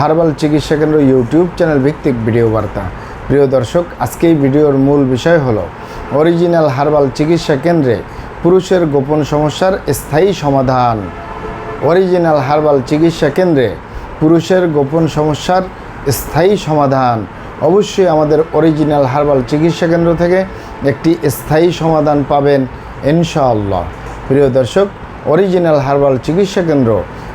Herbal চিকিৎসা কেন্দ্র YouTube channel ভিত্তিক ভিডিও বার্তা। প্রিয় দর্শক, আজকে এই ভিডিওর মূল বিষয় হলো, অরিজিনাল হার্বাল চিকিৎসা কেন্দ্রে পুরুষের গোপন সমস্যার স্থায়ী সমাধান। অরিজিনাল হার্বাল চিকিৎসা কেন্দ্রে পুরুষের গোপন সমস্যার স্থায়ী সমাধান। অবশ্যই আমাদের অরিজিনাল হার্বাল চিকিৎসা কেন্দ্র থেকে একটি স্থায়ী সমাধান পাবেন, ইনশাআল্লাহ। প্রিয় দর্শক, অরিজিনাল হার্বাল চিকিৎসা কেন্দ্র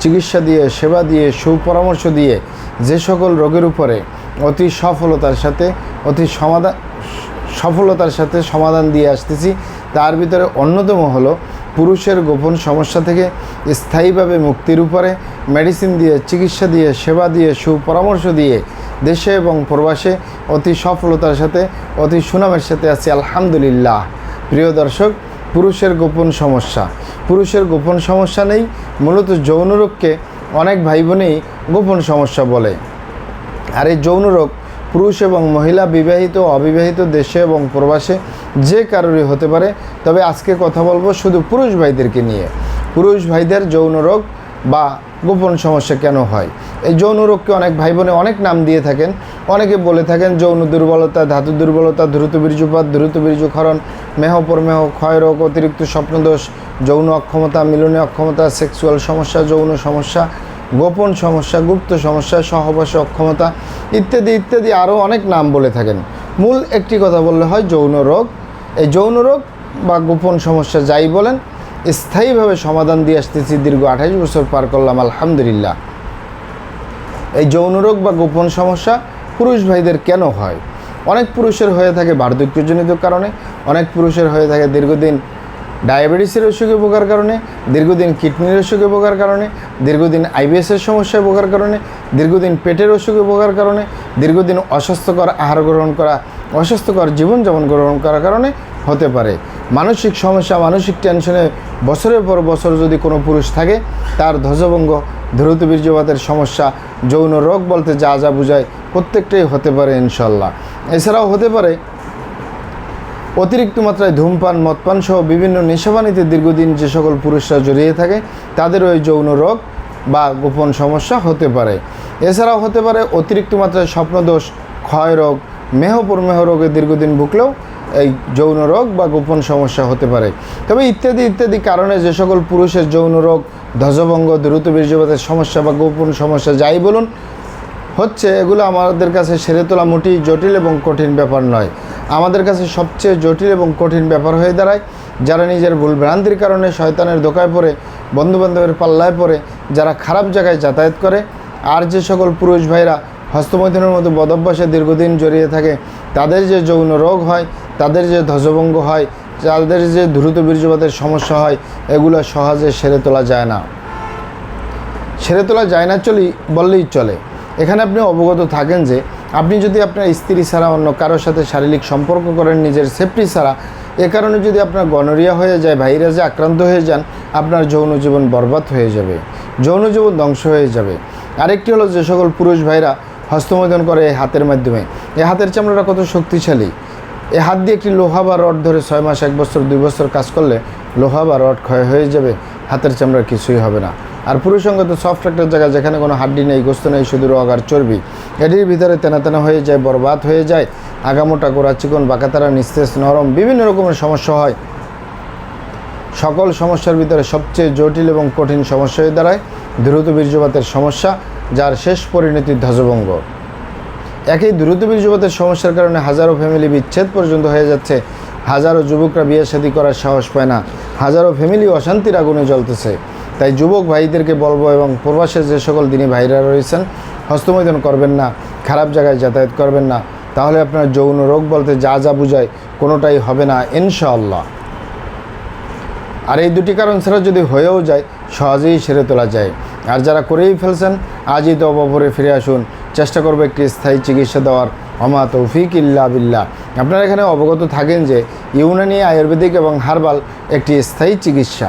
চিকিৎসা দিয়ে, সেবা দিয়ে, সুপরামর্শ দিয়ে যে সকল রোগের উপরে অতি সফলতার সাথে, অতি সমাধান সফলতার সাথে সমাধান দিয়ে আসতেছি। তার ভিতরে অন্যতম হলো পুরুষের গোপন সমস্যা থেকে স্থায়ীভাবে মুক্তির উপরে মেডিসিন দিয়ে, চিকিৎসা দিয়ে, সেবা দিয়ে, সুপরামর্শ দিয়ে দেশে এবং প্রবাসে অতি সফলতার সাথে, অতি সুনামের সাথে আছি। আলহামদুলিল্লাহ। প্রিয় দর্শক পুরুষের গোপন সমস্যা। পুরুষের গোপন সমস্যা নেই, মূলত যৌন রোগকে অনেক ভাই বোনেই গোপন সমস্যা বলে। আর এই যৌন রোগ পুরুষ এবং মহিলা, বিবাহিত অবিবাহিত দেশে এবং প্রবাসে যে কারোরই হতে পারে। তবে আজকে কথা বলব শুধু পুরুষ ভাইদেরকে নিয়ে। পুরুষ ভাইদের যৌন রোগ বা গোপন সমস্যা কেন হয়? এই যৌন রোগকে অনেক ভাই বোনে অনেক নাম দিয়ে থাকেন। অনেকে বলে থাকেন যৌন দুর্বলতা, ধাতু দুর্বলতা, দ্রুত বীর্যপাত, দ্রুত বীর্যক্ষরণ, মেহ পরমেহ, ক্ষয় রোগ, অতিরিক্ত স্বপ্নদোষ, যৌন অক্ষমতা, মিলনে অক্ষমতা, সেক্সুয়াল সমস্যা, যৌন সমস্যা, গোপন সমস্যা, গুপ্ত সমস্যা, সহবাসে অক্ষমতা ইত্যাদি ইত্যাদি আরও অনেক নাম বলে থাকেন। মূল একটি কথা বললে হয় যৌন রোগ। এই যৌন রোগ বা গোপন সমস্যা যাই বলেন স্থায়ীভাবে সমাধান দিয়ে আসতেছি দীর্ঘ আঠাশ বছর পার করলাম, আলহামদুলিল্লাহ। এই যৌন রোগ বা গোপন সমস্যা পুরুষ ভাইদের কেন হয়? অনেক পুরুষের হয়ে থাকে বার্ধক্যজনিত কারণে, অনেক পুরুষের হয়ে থাকে দীর্ঘদিন ডায়াবেটিসের অসুখে ভোগার কারণে, দীর্ঘদিন কিডনির অসুখে ভোগার কারণে, দীর্ঘদিন আইবিএসের সমস্যায় ভোগার কারণে, দীর্ঘদিন পেটের অসুখে ভোগার কারণে, দীর্ঘদিন অস্বাস্থ্যকর আহার গ্রহণ করা, অস্বাস্থ্যকর জীবনযাপন গ্রহণ করার কারণে হতে পারে। মানসিক সমস্যা, মানসিক টেনশনে বছরের পর বছর যদি কোনো পুরুষ থাকে, তার ধ্বজভঙ্গ দ্রুত বীর্যপাতের সমস্যা, যৌন রোগ বলতে যা যা বোঝায় প্রত্যেকটাই হতে পারে ইনশাল্লাহ এছাড়াও হতে পারে অতিরিক্ত মাত্রায় ধূমপান, মদপান সহ বিভিন্ন নেশাবানিতে দীর্ঘদিন যে সকল পুরুষরা জড়িয়ে থাকে তাদের ওই যৌন রোগ বা গোপন সমস্যা হতে পারে। এছাড়াও হতে পারে অতিরিক্ত মাত্রায় স্বপ্নদোষ ক্ষয় রোগ মেহপুর মেহ রোগে দীর্ঘদিন ভুগলেও এই যৌন রোগ বা গোপন সমস্যা হতে পারে। তবে ইত্যাদি ইত্যাদি কারণে যে সকল পুরুষের যৌন রোগ, ধ্বজভঙ্গ, দ্রুত বীর্যপাতের সমস্যা বা গোপন সমস্যা যাই বলুন, হচ্ছে এগুলো আমাদের কাছে সেরে তোলা মোটেই জটিল এবং কঠিন ব্যাপার নয়। আমাদের কাছে সবচেয়ে জটিল এবং কঠিন ব্যাপার হয়ে দাঁড়ায় যারা নিজের ভুল ভ্রান্তির কারণে শয়তানের দোকায় পড়ে, বন্ধুবান্ধবের পাল্লায় পড়ে, যারা খারাপ জায়গায় যাতায়াত করে, আর যে সকল পুরুষ ভাইরা হস্তমৈথুনের মতো বদভ্যাসে দীর্ঘদিন জড়িয়ে থাকে, তাদের যে যৌন রোগ হয়, তাদের যে ধ্বজভঙ্গ হয়, তাদের যে দ্রুত বীর্যপাতের সমস্যা হয়, এগুলো সহজে সেরে তোলা যায় না। সেরে তোলা যায় না চলি, বললেই চলে। এখানে আপনি অবগত থাকেন যে, আপনি যদি আপনার স্ত্রী ছাড়া অন্য কারোর সাথে শারীরিক সম্পর্ক করেন, নিজের সেফটি ছাড়া, এ কারণে যদি আপনার গনোরিয়া হয়ে যায় ভাইরাসে আক্রান্ত হয়ে যান, আপনার যৌন জীবন বরবাদ হয়ে যাবে, যৌন জীবন ধ্বংস হয়ে যাবে। আরেকটি হলো যে সকল পুরুষ ভাইরা হস্তমোদন করে এই হাতের মাধ্যমে। এই হাতের চামড়াটা কত শক্তিশালী। এই হাত দিয়ে একটি লোহা বা রড ধরে ছয় মাস, এক বছর, দুই বছর কাজ করলে লোহা বা রড ক্ষয় হয়ে যাবে, হাতের চামড়া কিছুই হবে না। আর পুরুষঙ্গত সফট একটা জায়গা যেখানে কোনো হাড্ডি নেই, গোস্ত নেই, শুধু রগ আর চর্বি, এটির ভিতরে তেনা তেনা হয়ে যায়, বরবাদ হয়ে যায়, আগামোটা গোড়া চিকন বাঁকাতারা নিস্তেজ, নরম, বিভিন্ন রকমের সমস্যা হয়। সকল সমস্যার ভিতরে সবচেয়ে জটিল এবং কঠিন সমস্যা হয়ে দাঁড়ায় দ্রুত বীর্যপাতের সমস্যা, যার শেষ পরিণতি ধ্বজভঙ্গ। একই দ্রুত বীর্যপাতের সমস্যার কারণে হাজারো ফ্যামিলি বিচ্ছেদ পর্যন্ত হয়ে যাচ্ছে। হাজারো যুবকরা বিয়ে শাদী করার সাহস পায় না। হাজারো ফ্যামিলি অশান্তির আগুনে জ্বলতেছে। তাই যুবক ভাইদেরকে বলব এবং প্রবাসের যে সকল দিনী ভাইরা রয়েছেন হস্তমৈদন করবেন না, খারাপ জায়গায় যাতায়াত করবেন না। তাহলে আপনার যৌন রোগ বলতে যা যা বুঝায় কোনোটাই হবে না, ইনশাআল্লাহ। আর এই দুটি কারণ ছাড়া যদি হয়েও যায়, সহজেই সেরে তোলা যায়। আর যারা করেই ফেলছেন, আজই তো অবভরে ফিরে আসুন। চেষ্টা করবে একটি স্থায়ী চিকিৎসা দেওয়ার। অমা তৌফিক ইল্লা বিল্লাহ। আপনারা এখানে অবগত থাকেন যে, ইউনানি, আয়ুর্বেদিক এবং হার্বাল একটি স্থায়ী চিকিৎসা।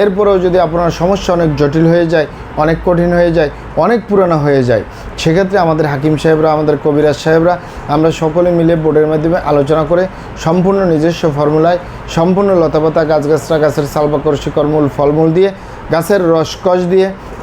এরপরেও যদি আপনার সমস্যা অনেক জটিল হয়ে যায়, অনেক কঠিন হয়ে যায়, অনেক পুরানো হয়ে যায়, সেক্ষেত্রে আমাদের হাকিম সাহেবরা, আমাদের কবিরাজ সাহেবরা, আমরা সকলে মিলে বোর্ডের মাধ্যমে আলোচনা করে সম্পূর্ণ নিজস্ব ফর্মুলায়, সম্পূর্ণ লতাপাতা, গাছগাছরা, গাছের সালবাকর্ষী কর্মূল ফলমূল দিয়ে, গাছের রসকস দিয়ে